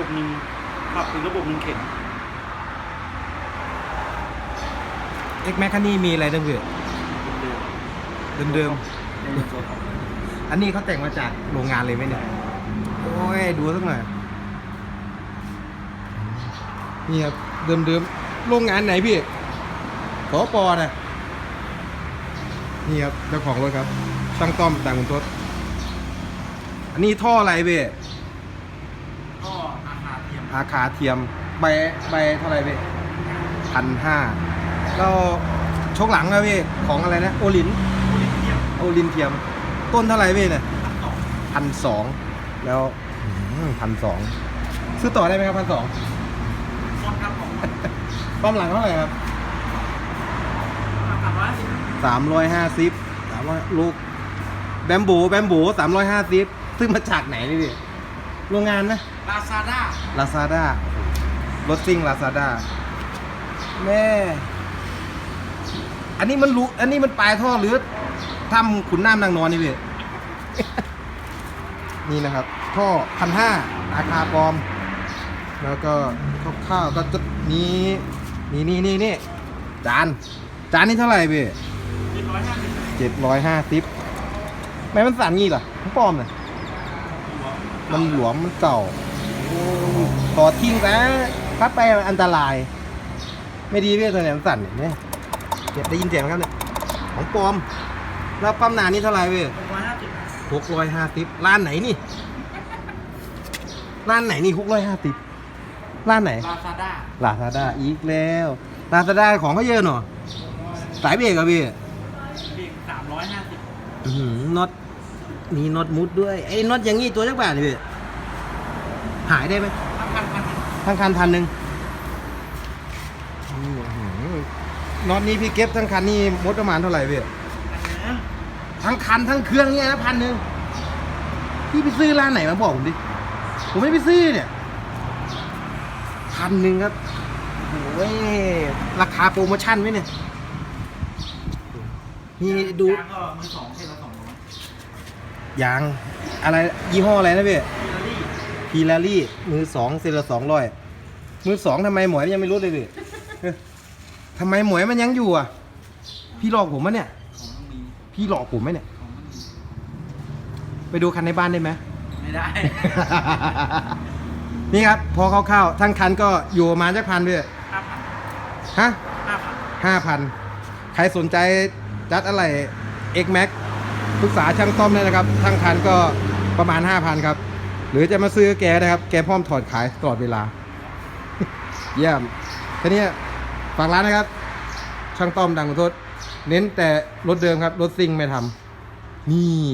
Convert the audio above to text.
บบหนึ่งขับอีกระบบหนึ่งเข็นเอ็กแมคคันนี่มีอะไรเดิมพี่เดิมเดิมเดิมตัวของๆอันนี้เขาแต่งมาจากโรงงานเลยไหมเนี่ยโอ้ยดูสักหน่อยนี่ครับเดิมๆโรงงานไหนพี่สปอนะนี่ครับเจ้าของรถครับช่างต้อมต่างคุณทศอันนี้ท่ออะไรพี่ ก็อาคาเทียมอาคาเทียมใบใบเท่าไหร่พี่พันห้าแล้วชกหลังนะพี่ของอะไรนะโอลินโอลิมเทียมโอลินเทียม ต้นเท่าไหร่พี่เนี่ยทั้งสองพันสองแล้วพันสองซื้อต่อได้ไหมครับพันสองคนครับของความหลังเท่าไหร่ครับสามร้อยสิบสามร้อยห้าสิบสามร้อยลูกแบมโบแบมโบสามร้อยห้าสิบซื้อมาจากไหนนี่พี่โรงงานนะ ลาซาด้าลาซาด้ารถซิ่งลาซาด้าแม่ อันนี้มันรู้อันนี้มันปลายท่อหรือทำขุนน้ำนางนอนนี่พี่นี่นะครับ ท่อพันห้าราคาปลอม แล้วก็ข้าวๆก็จะมีนี่นี่นี่นี่จาน จานนี้เท่าไหร่พี่เจ็ดร้อยห้าสิบเจ็ดร้อยห้าสิบแม่มันสั่นงี้เหรอมันปลอมเลยมันหลวมมันเก่า ต่อทิ้งไปพัดไปอันตราย ไม่ดีพี่ตัวไหนมันสั่นเนี่ยเนี่ยเจ็บได้ยินเสียงไหมครับเนี่ยของปลอมแล้วปั๊มนานนี่เท่าไหร่พี่หกร้อยห้าสิบหกร้อยห้าสิบร้านไหนนี่ร้านไหนนี่หกร้อยห้าสิบร้านไหนลาซาด้าลาซาด้าอีกแล้วลาซาด้าของก็เยอะหน่อยสายเบรกอะพี่เด็กสามร้อยห้าสิบอื้อหือน็อตมีน็อตมุดด้วยไอ้น็อตอย่างงี้ตัวจักบาทนี่พี่ หายได้ไหมทั้งพันพันทั้งคันพันหนึ่งอื้อหือน็อตนี้พี่เก็บทั้งคันนี่มดประมาณเท่าไหร่พี่อันนี้ทั้งคันทั้งเครื่องเนี่ยนะพันหนึ่งพี่ไปซื้อร้านไหนมาบอกผมดิ ผมไม่ได้ไปซื้อเนี่ยพันหนึ่งครับโอ้ยราคาโปรโมชั่นไหมเนี่ยนี่ดูยางก็มือสองเส้นละสองร้อยยางอะไรยี่ห้ออะไรนะพี่ ฟิลารี่พีลารี่มือสองเซนละสองร้อยมือสองทำไมหมวยมันยังไม่รู้เลยพี่เอ้ยทำไมหมวยมันยังอยู่อะ พี่หลอกผมมะเนี่ย ของต้องมีพี่หลอกผมไหมเนี่ย ของต้องมีไปดูคันในบ้านได้ไหม ไม่ได้ นี่ครับ พอเข้าวๆทั้งคันก็อยู่ประมาณจักพันด้วยห้าพันฮะห้าพันห้าพันใครสนใจจัดอะไร X Max ปรึกษาช่างซ่อมได้นะครับ ทั้งคันก็ประมาณ 5,000 ครับ หรือจะมาซื้อแกนะครับ แกพร้อมถอดขายตลอดเวลา เยี่ยมทีนี้ฝากร้านนะครับ ช่างต้อมดังขอโทษ เน้นแต่รถเดิมครับ รถซิ่งไม่ทำนี่